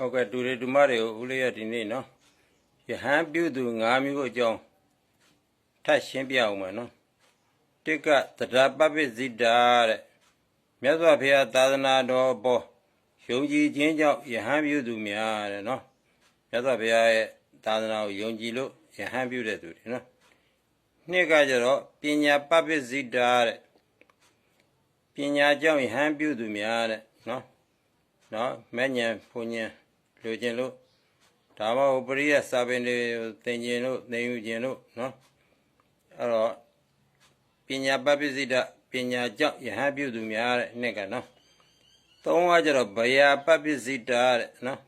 ဟုတ်ကဲ့ဒူရီဒူမတွေကိုဦးလေးရဒီနေ့နော်ယဟန်ပြုသူ၅မျိုးအကြောင်းထပ်ရှင်းပြအောင်မယ်နော်တစ်ကသဒ္ဓပပ္ပဇိတာတဲ့မြတ်စွာဘုရားသာသနာတော်ဘောယုံကြည်ခြင်းကြောင့်ယဟန်ပြုသူများတဲ့နော်မြတ်စွာဘုရားရဲ့သာသနာကိုယုံကြည်လို့ယဟန်ပြုတဲ့သူတွေနော်နှစ်ကကျတော့ပညာပပ္ပဇိတာတဲ့ပညာကြောင့်ယဟန်ပြုသူများတဲ့နော်နော်မဲ့ညံဖုန်ညံ လိုချင်လို့ဒါမှမဟုတ်ပရိယစာပင်တွေသင်ကျင်လို့သင်ယူကျင်လို့နော်အဲ့တော့ပညာပပစ္စည်းတပညာကြောင့်ယဟန်ပြုသူများတဲ့နှစ်ကနော်သုံးကကျတော့ဘယပပစ္စည်းတတဲ့နော်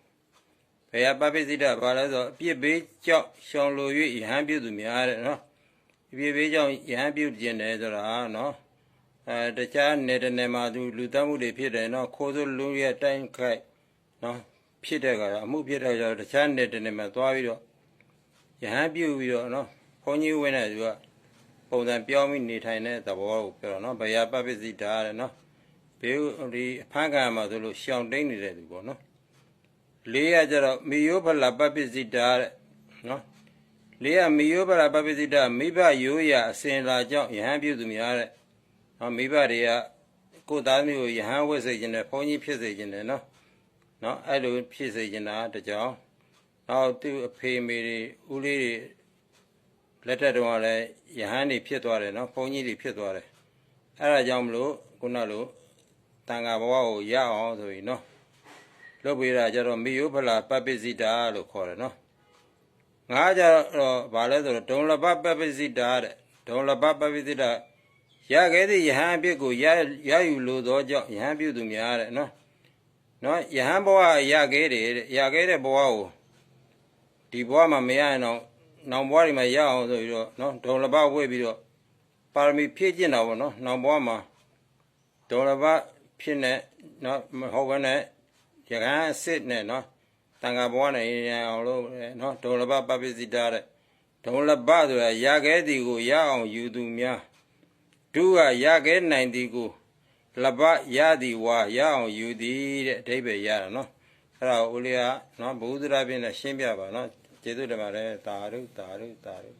ဘယပပစ္စည်းတဘာလဲဆိုတော့အပြစ်ဘေးကြောင့်ရှောင်လို၍ယဟန်ပြုသူများတဲ့နော်အပြစ်ဘေးကြောင့်ယဟန်ပြုကျင်တယ်ဆိုတာနော်အဲတခြားနေတနေမှာသူလူတတ်မှုတွေဖြစ်တယ်နော်ခိုးစိုးလူရဲ့တိုင်းခိုက်နော် ဖြစ်တဲ့ကတော့အမှုဖြစ်တဲ့ကျတော့တခြားနေတနေမှာသွားပြီးတော့ယဟန်ပြုတ်ပြီးတော့နော်ဘုန်းကြီးဝင်တဲ့သူကပုံစံပြောင်းပြီးနေထိုင်တဲ့သဘောကိုပြောတော့နော်ဗယာပပစ္စည်းဓာတ်တဲ့နော်ဘေးဒီအဖမ်းခံမှာဆိုလို့ရှောင်တိန်နေတဲ့သူပေါ့နော်လေးရကျတော့မီယောဖလာပပစ္စည်းဓာတ်တဲ့နော်လေးရမီယောဖလာပပစ္စည်းဓာတ်မိဘရိုးရာအစဉ်လာကြောင့်ယဟန်ပြုတ်သူများတဲ့နော်မိဘတွေကကိုယ်သားမျိုးကိုယဟန်ဝတ်စေခြင်းနဲ့ဘုန်းကြီးဖြစ်စေခြင်းနဲ့နော် နော်အဲ့လိုဖြစ်စေခြင်းတာတကြောင်နောက်သူ့အဖေမေတွေဦးလေးတွေလက်ထက်တုန်းကလည်းယဟန်တွေဖြစ်သွားတယ်နော်ဘုန်းကြီးတွေဖြစ်သွားတယ်အဲ့ဒါကြောင့်မလို့ခုနလိုတန်ဃာဘဝကိုရအောင်ဆိုရင်နော်လုပ်ပေးတာကြတော့မိယုဖလာပပ္ပစိတာလို့ခေါ်တယ်နော်ငါကြတော့ဗာလဲဆိုတော့ဒုံလဘပပ္ပစိတာတဲ့ဒုံလဘပပ္ပစိတာရခဲ့သည့်ယဟန်အဖြစ်ကိုရရယူလိုသောကြောင့်ယဟန်ပြုသူများတဲ့နော် နော်ယဟန်ဘဝရခဲ့တယ်တဲ့ရခဲ့တဲ့ဘဝကိုဒီဘဝမှာမရရင်တော့နောင်ဘဝတွေမှာရအောင်ဆိုပြီးတော့နော်ဒေါ်လဘဝေ့ပြီးတော့ပါရမီဖြည့်ကျင့်တာပေါ့နော်နောင်ဘဝမှာဒေါ်လဘဖြစ်နေနော်မဟုတ်ဘဲနဲ့ယဟန်အစ်စ်နဲ့နော်တန်ခါဘဝနဲ့ရအောင်လို့နော်ဒေါ်လဘပပစ္စည်းတာတဲ့ဒေါ်လဘဆိုတာရခဲ့သည်ကိုရအောင်ယူသူများဒုကရခဲ့နိုင်သည်ကို လဘရသည်ဝါရအောင်ယူသည်တဲ့အဓိပ္ပာယ်ရတာနော်အဲ့ဒါကိုဦးလေးကနော်ဘုဒ္ဓရာပြင်းနဲ့ရှင်းပြပါနော်ကျေးဇူးတင်ပါတယ်တာရုတာရုတာရု